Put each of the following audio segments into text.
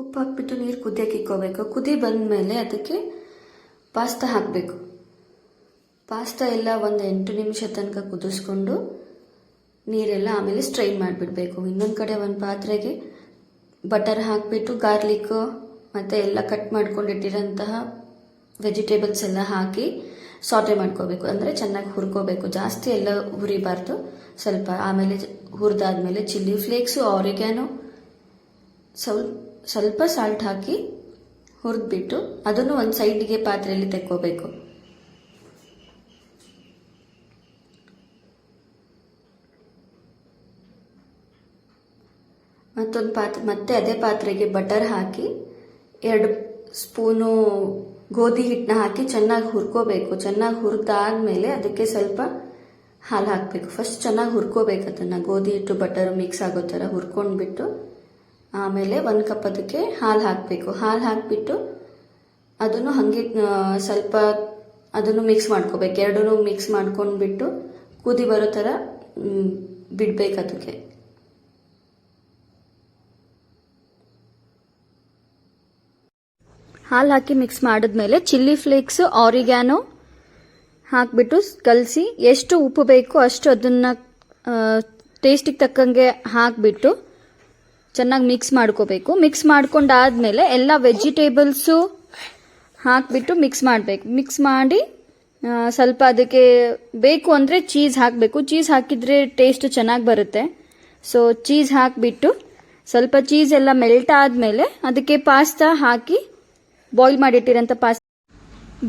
ಉಪ್ಪು ಹಾಕ್ಬಿಟ್ಟು ನೀರು ಕುದಿಯೋಕೆ ಇಕ್ಕೋಬೇಕು. ಕುದಿ ಬಂದಮೇಲೆ ಅದಕ್ಕೆ ಪಾಸ್ತಾ ಹಾಕಬೇಕು. ಪಾಸ್ತಾ ಎಲ್ಲ ಒಂದು ಎಂಟು ನಿಮಿಷ ತನಕ ಕುದಿಸ್ಕೊಂಡು ನೀರೆಲ್ಲ ಆಮೇಲೆ ಸ್ಟ್ರೈನ್ ಮಾಡಿಬಿಡಬೇಕು. ಇನ್ನೊಂದು ಕಡೆ ಒಂದು ಪಾತ್ರೆಗೆ ಬಟರ್ ಹಾಕಿಬಿಟ್ಟು ಗಾರ್ಲಿಕ್ಕು ಮತ್ತು ಎಲ್ಲ ಕಟ್ ಮಾಡ್ಕೊಂಡಿಟ್ಟಿರೋಂತಹ ವೆಜಿಟೇಬಲ್ಸ್ ಎಲ್ಲ ಹಾಕಿ ಸಾಟೆ ಮಾಡ್ಕೋಬೇಕು. ಅಂದರೆ ಚೆನ್ನಾಗಿ ಹುರ್ಕೋಬೇಕು. ಜಾಸ್ತಿ ಎಲ್ಲ ಹುರಿಬಾರ್ದು. ಸ್ವಲ್ಪ ಆಮೇಲೆ ಹುರಿದಾದ್ಮೇಲೆ ಚಿಲ್ಲಿ ಫ್ಲೇಕ್ಸು ಆರಿಗ್ಯಾನೋ ಸ್ವಲ್ಪ ಸ್ವಲ್ಪ ಸಾಲ್ಟ್ ಹಾಕಿ ಹುರಿದ್ಬಿಟ್ಟು ಅದನ್ನು ಒಂದು ಸೈಡ್ಗೆ ಪಾತ್ರೆಯಲ್ಲಿ ತೆಕ್ಕೋಬೇಕು. ಮತ್ತೊಂದು ಪಾತ್ರೆ ಮತ್ತೆ ಅದೇ ಪಾತ್ರೆಗೆ ಬಟರ್ ಹಾಕಿ ಎರಡು ಸ್ಪೂನು ಗೋಧಿ ಹಿಟ್ಟನ್ನ ಹಾಕಿ ಚೆನ್ನಾಗಿ ಹುರ್ಕೋಬೇಕು. ಚೆನ್ನಾಗಿ ಹುರಿದಾದ್ಮೇಲೆ ಅದಕ್ಕೆ ಸ್ವಲ್ಪ ಹಾಲು ಹಾಕಬೇಕು. ಫಸ್ಟ್ ಚೆನ್ನಾಗಿ ಹುರ್ಕೋಬೇಕು ಅದನ್ನು. ಗೋಧಿ ಹಿಟ್ಟು ಬಟರ್ ಮಿಕ್ಸ್ ಆಗೋ ಥರ ಹುರ್ಕೊಂಡ್ಬಿಟ್ಟು ಆಮೇಲೆ ಒಂದು ಕಪ್ ಅದಕ್ಕೆ ಹಾಲು ಹಾಕಬೇಕು. ಹಾಲು ಹಾಕಿಬಿಟ್ಟು ಅದನ್ನು ಹಾಗೆ ಸ್ವಲ್ಪ ಅದನ್ನು ಮಿಕ್ಸ್ ಮಾಡ್ಕೋಬೇಕು. ಎರಡೂ ಮಿಕ್ಸ್ ಮಾಡ್ಕೊಂಡ್ಬಿಟ್ಟು ಕುದಿ ಬರೋ ಥರ ಬಿಡ್ಬೇಕು ಅದಕ್ಕೆ. ಹಾಲು ಹಾಕಿ ಮಿಕ್ಸ್ ಮಾಡಿದ್ಮೇಲೆ ಚಿಲ್ಲಿ ಫ್ಲೇಕ್ಸ್, ಆರಿಗ್ಯಾನೋ ಹಾಕಿಬಿಟ್ಟು ಕಲಸಿ ಎಷ್ಟು ಉಪ್ಪು ಬೇಕು ಅಷ್ಟು ಅದನ್ನು ಟೇಸ್ಟಿಗೆ ತಕ್ಕಂಗೆ ಹಾಕಿಬಿಟ್ಟು ಚೆನ್ನಾಗಿ ಮಿಕ್ಸ್ ಮಾಡ್ಕೋಬೇಕು. ಮಿಕ್ಸ್ ಮಾಡ್ಕೊಂಡಾದ್ಮೇಲೆ ಎಲ್ಲ ವೆಜಿಟೇಬಲ್ಸು ಹಾಕಿಬಿಟ್ಟು ಮಿಕ್ಸ್ ಮಾಡಬೇಕು. ಮಿಕ್ಸ್ ಮಾಡಿ ಸ್ವಲ್ಪ ಅದಕ್ಕೆ ಬೇಕು ಅಂದರೆ ಚೀಸ್ ಹಾಕಬೇಕು. ಚೀಸ್ ಹಾಕಿದರೆ ಟೇಸ್ಟ್ ಚೆನ್ನಾಗಿ ಬರುತ್ತೆ. ಸೊ ಚೀಸ್ ಹಾಕಿಬಿಟ್ಟು ಸ್ವಲ್ಪ ಚೀಸ್ ಎಲ್ಲ ಮೆಲ್ಟ್ ಆದಮೇಲೆ ಅದಕ್ಕೆ ಪಾಸ್ತಾ ಹಾಕಿ ಬಾಯ್ಲ್ ಮಾಡಿಟ್ಟಿರೋಂಥ ಪಾಸ್ತಾ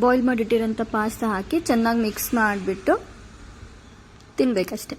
ಬಾಯ್ಲ್ ಮಾಡಿಟ್ಟಿರೋಂಥ ಪಾಸ್ತಾ ಹಾಕಿ ಚೆನ್ನಾಗಿ ಮಿಕ್ಸ್ ಮಾಡಿಬಿಟ್ಟು ತಿನ್ಬೇಕಷ್ಟೆ!